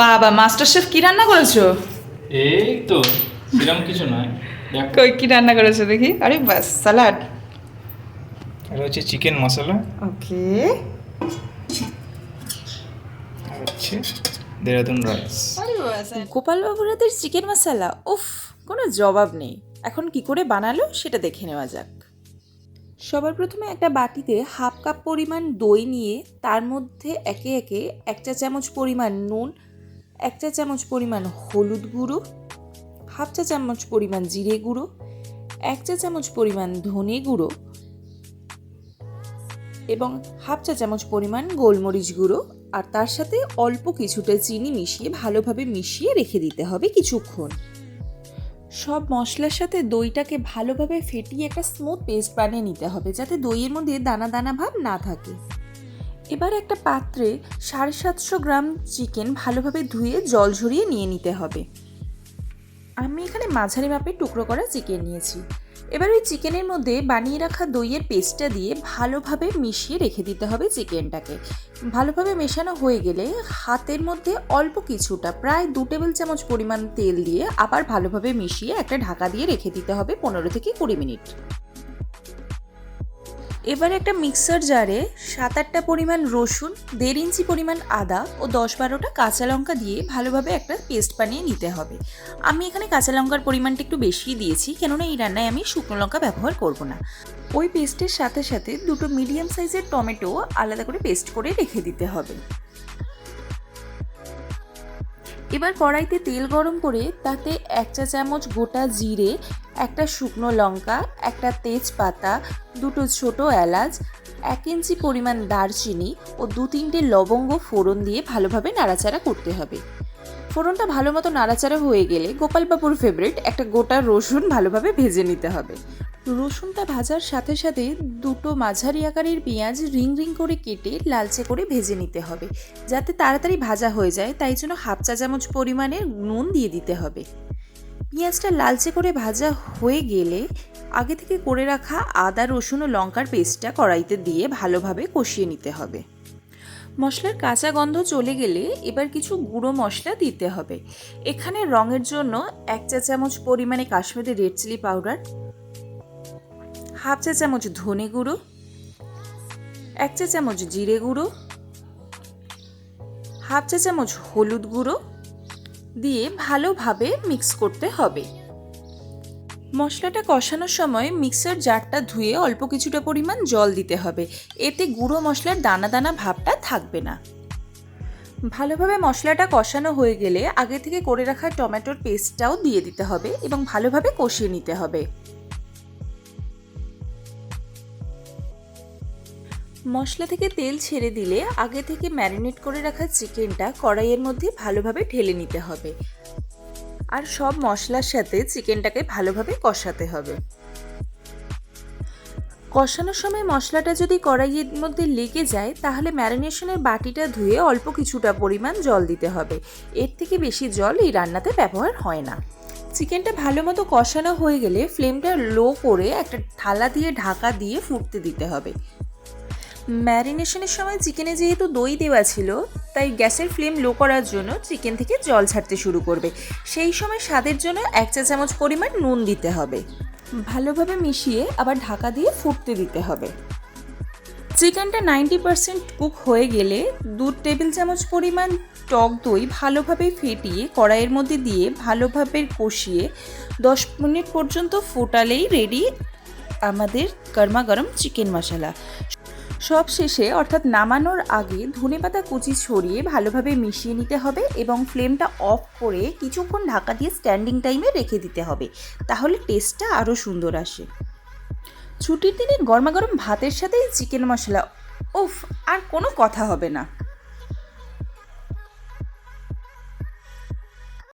বাবা master chef কি রান্না করেছ? এই তো সেরকম কিছু নয়। দেখো। কই কি রান্না করেছ দেখি? আরে বাস স্যালাড এটা হচ্ছে চিকেন মশলা। ওকে। আর হচ্ছে দেরাদুন রাইস আরে বাস গোপালবাবুর হাতের চিকেন মশলা? উফ কোনো জবাব নেই। এখন কি করে বানালো সেটা দেখে নেওয়া যাক। সবার প্রথমে একটা বাটিতে হাফ কাপ পরিমাণ দই নিয়ে তার মধ্যে একে একে এক চা চামচ পরিমাণ নুন এক চা চামচ পরিমাণ হলুদ গুঁড়ো, হাফ চা চামচ পরিমাণ জিরে গুঁড়ো, এক চা চামচ পরিমাণ ধনে গুঁড়ো এবং হাফ চা চামচ পরিমাণ গোলমরিচ গুঁড়ো। আর তার সাথে অল্প কিছুটা চিনি মিশিয়ে ভালোভাবে মিশিয়ে রেখে দিতে হবে কিছুক্ষণ। সব মশলার সাথে দইটাকে ভালোভাবে ফেটিয়ে একটা স্মুথ পেস্ট বানিয়ে নিতে হবে, যাতে দইয়ের মধ্যে দানা দানা ভাব না থাকে। এবার একটা পাত্রে সাড়ে সাতশো গ্রাম চিকেন ভালোভাবে ধুয়ে জল ঝরিয়ে নিয়ে নিতে হবে। আমি এখানে মাঝারি মাপের টুকরো করা চিকেন নিয়েছি। এবার ওই চিকেনের মধ্যে বানিয়ে রাখা দইয়ের পেস্টটা দিয়ে ভালোভাবে মিশিয়ে রেখে দিতে হবে চিকেনটাকে। ভালোভাবে মেশানো হয়ে গেলে হাতের মধ্যে অল্প কিছুটা, প্রায় দু টেবিল চামচ পরিমাণ তেল দিয়ে আবার ভালোভাবে মিশিয়ে একটা ঢাকা দিয়ে রেখে দিতে হবে পনেরো থেকে কুড়ি মিনিট। এবার একটা মিক্সার জারে সাত আটটা পরিমাণ রসুন, দেড় ইঞ্চি পরিমাণ আদা ও দশ বারোটা কাঁচা লঙ্কা দিয়ে ভালোভাবে একটা পেস্ট বানিয়ে নিতে হবে। আমি এখানে কাঁচা লঙ্কার পরিমাণটা একটু বেশি দিয়েছি, কেননা এই রান্নায় আমি শুকনো লঙ্কা ব্যবহার করব না। ওই পেস্টের সাথে সাথে দুটো মিডিয়াম সাইজের টমেটো আলাদা করে পেস্ট করে রেখে দিতে হবে। এবার কড়াইতে তেল গরম করে তাতে এক চা চামচ গোটা জিরে, একটা শুকনো লঙ্কা, একটা তেজপাতা, দুটো ছোট এলাচ, এক ইঞ্চি পরিমাণ দারচিনি ও দু তিনটে লবঙ্গ ফোড়ন দিয়ে ভালোভাবে নাড়াচাড়া করতে হবে। ফোড়নটা ভালো মতো নাড়াচাড়া হয়ে গেলে গোপালবাবুর ফেভারিট একটা গোটা রসুন ভালোভাবে ভেজে নিতে হবে। রসুনটা ভাজার সাথে সাথে দুটো মাঝারি আকারের পেঁয়াজ রিং রিং করে কেটে লালচে করে ভেজে নিতে হবে। যাতে তাড়াতাড়ি ভাজা হয়ে যায়, তাই জন্য হাফ চা চামচ পরিমাণে নুন দিয়ে দিতে হবে। পেঁয়াজটা লালচে করে ভাজা হয়ে গেলে আগে থেকে করে রাখা আদা, রসুন ও লঙ্কার পেস্টটা কড়াইতে দিয়ে ভালোভাবে কষিয়ে নিতে হবে। মশলার কাঁচা গন্ধ চলে গেলে এবার কিছু গুঁড়ো মশলা দিতে হবে। এখানে রঙের জন্য এক চা চামচ পরিমাণে Kashmiri red chilli powder, half চা চামচ ধনে গুঁড়ো, এক চা চামচ জিরে গুঁড়ো, হাফ চা চামচ হলুদ গুঁড়ো দিয়ে ভালোভাবে মিক্স করতে হবে। মশলাটা কষানোর সময় মিক্সার জারটা ধুয়ে অল্প কিছুটা পরিমাণ জল দিতে হবে। এতে গুঁড়ো মশলার দানা দানা ভাবটা থাকবে না। ভালোভাবে মশলাটা কষানো হয়ে গেলে আগে থেকে করে রাখা টমেটোর পেস্টটাও দিয়ে দিতে হবে এবং ভালোভাবে কষিয়ে নিতে হবে। মশলা থেকে তেল ছেড়ে দিলে আগে থেকে ম্যারিনেট করে রাখা চিকেনটা কড়াইয়ের মধ্যে ভালোভাবে ঢেলে নিতে হবে। আর সব মশলার সাথে চিকেনটাকে ভালোভাবে কষাতে হবে। কষানোর সময় মশলাটা যদি কড়াইয়ের মধ্যে লেগে যায়, তাহলে ম্যারিনেশনের বাটিটা ধুয়ে অল্প কিছুটা পরিমাণ জল দিতে হবে। এর থেকে বেশি জল এই রান্নাতে ব্যবহার হয় না। চিকেনটা ভালো মতো কষানো হয়ে গেলে ফ্লেমটা লো করে একটা থালা দিয়ে ঢাকা দিয়ে ফুটতে দিতে হবে। ম্যারিনেশনের সময় চিকেনে যেহেতু দই দেওয়া ছিল তাই গ্যাসের ফ্লেম লো করার জন্য চিকেন থেকে জল ছাড়তে শুরু করবে। সেই সময় স্বাদের জন্য এক চা চামচ পরিমাণ নুন দিতে হবে। ভালোভাবে মিশিয়ে আবার ঢাকা দিয়ে ফুটতে দিতে হবে। চিকেনটা নাইনটি পারসেন্ট কুক হয়ে গেলে দু টেবিল চামচ পরিমাণ টক দই ভালোভাবে ফেটিয়ে কড়াইয়ের মধ্যে দিয়ে ভালোভাবে কষিয়ে দশ মিনিট পর্যন্ত ফোটালেই রেডি আমাদের গরমা গরম চিকেন মশলা। সব শেষে অর্থাৎ নামানোর আগে ধনেপাতা কুচি ছড়িয়ে ভালোভাবে মিশিয়ে নিতে হবে এবং ফ্লেমটা অফ করে কিছুক্ষণ ঢাকা দিয়ে স্ট্যান্ডিং টাইমে রেখে দিতে হবে। তাহলে টেস্টটা আরও সুন্দর আসে। ছুটির দিনে গরমাগরম ভাতের সাথে চিকেন মশলা, উফ, আর কোনো কথা হবে না।